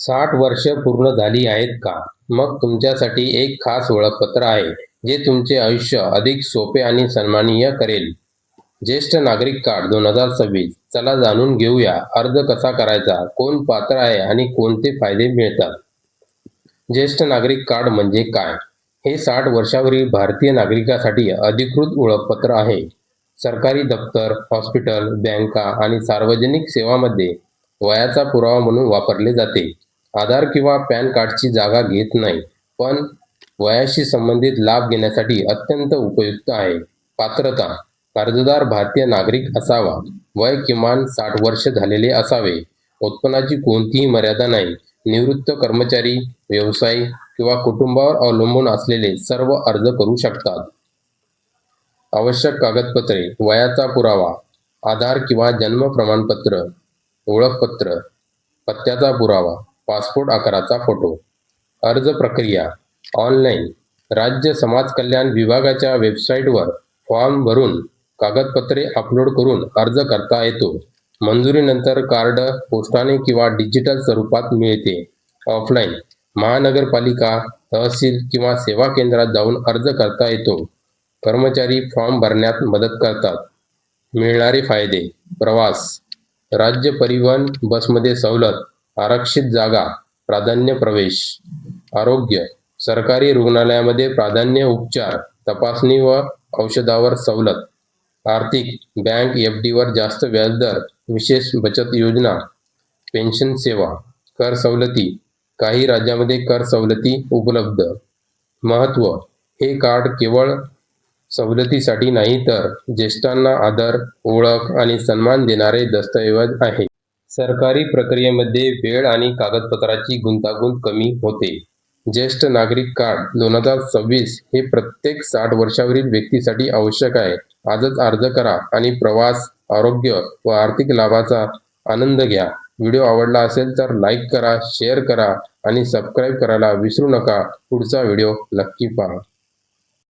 साठ वर्ष पूर्ण झाली आहेत का? मग तुमच्यासाठी एक खास ओळखपत्र आहे जे तुमचे आयुष्य अधिक सोपे आणि सन्माननीय करेल. ज्येष्ठ नागरिक कार्ड दोन हजार सव्वीस. चला जाणून घेऊया अर्ज कसा करायचा कोण पात्र आहे आणि कोणते फायदे मिळतात? ज्येष्ठ नागरिक कार्ड म्हणजे काय? हे साठ वर्षावरील भारतीय नागरिकासाठी अधिकृत ओळखपत्र आहे. सरकारी दप्तर हॉस्पिटल बँका आणि सार्वजनिक सेवामध्ये वयाचा पुरावा म्हणून वापरले जाते. आधार किंवा पॅन कार्डची जागा घेत नाही पण वयाशी संबंधित लाभ घेण्यासाठी अत्यंत उपयुक्त आहे. पात्रता अर्जदार भारतीय नागरिक असावा. वय किमान साठ वर्ष झालेले असावे. उत्पन्नाची कोणतीही मर्यादा नाही. निवृत्त कर्मचारी व्यवसाय किंवा कुटुंबावर अवलंबून असलेले सर्व अर्ज करू शकतात. आवश्यक कागदपत्रे वयाचा पुरावा आधार किंवा जन्म प्रमाणपत्र ओळखपत्र पत्त्याचा पुरावा पासपोर्ट आकाराचा फोटो अर्ज प्रक्रिया ऑनलाईन राज्य समाज कल्याण विभागाच्या वेबसाईटवर फॉर्म भरून कागदपत्रे अपलोड करून अर्ज करता येतो. मंजुरीनंतर कार्ड पोस्टाने किंवा डिजिटल स्वरूपात मिळते. ऑफलाईन महानगरपालिका तहसील किंवा सेवा केंद्रात जाऊन अर्ज करता येतो. कर्मचारी फॉर्म भरण्यात मदत करतात. मिळणारे फायदे प्रवास राज्य परिवहन बसमध्ये सवलत आरक्षित जागा प्राधान्य प्रवेश आरोग्य सरकारी रुग्णालयामध्ये प्राधान्य उपचार तपासणी व औषधावर सवलत आर्थिक बँक एफ डीवर जास्त व्याजदर विशेष बचत योजना पेन्शन सेवा कर सवलती काही राज्यामध्ये कर सवलती उपलब्ध. महत्त्व हे कार्ड केवळ सवलतीसाठी नाही तर ज्येष्ठांना आदर ओळख आणि सन्मान देणारे दस्तऐवज आहे. सरकारी प्रक्रियेमध्ये वेळ आणि कागदपत्राची गुंतागुंत कमी होते. ज्येष्ठ नागरिक कार्ड दोन हजार सव्वीस हे प्रत्येक साठ वर्षावरील व्यक्तीसाठी आवश्यक आहे. आजच अर्ज करा आणि प्रवास आरोग्य व आर्थिक लाभाचा आनंद घ्या. व्हिडिओ आवडला असेल तर लाईक करा शेअर करा आणि सबस्क्राईब करायला विसरू नका. पुढचा व्हिडिओ नक्की पहा.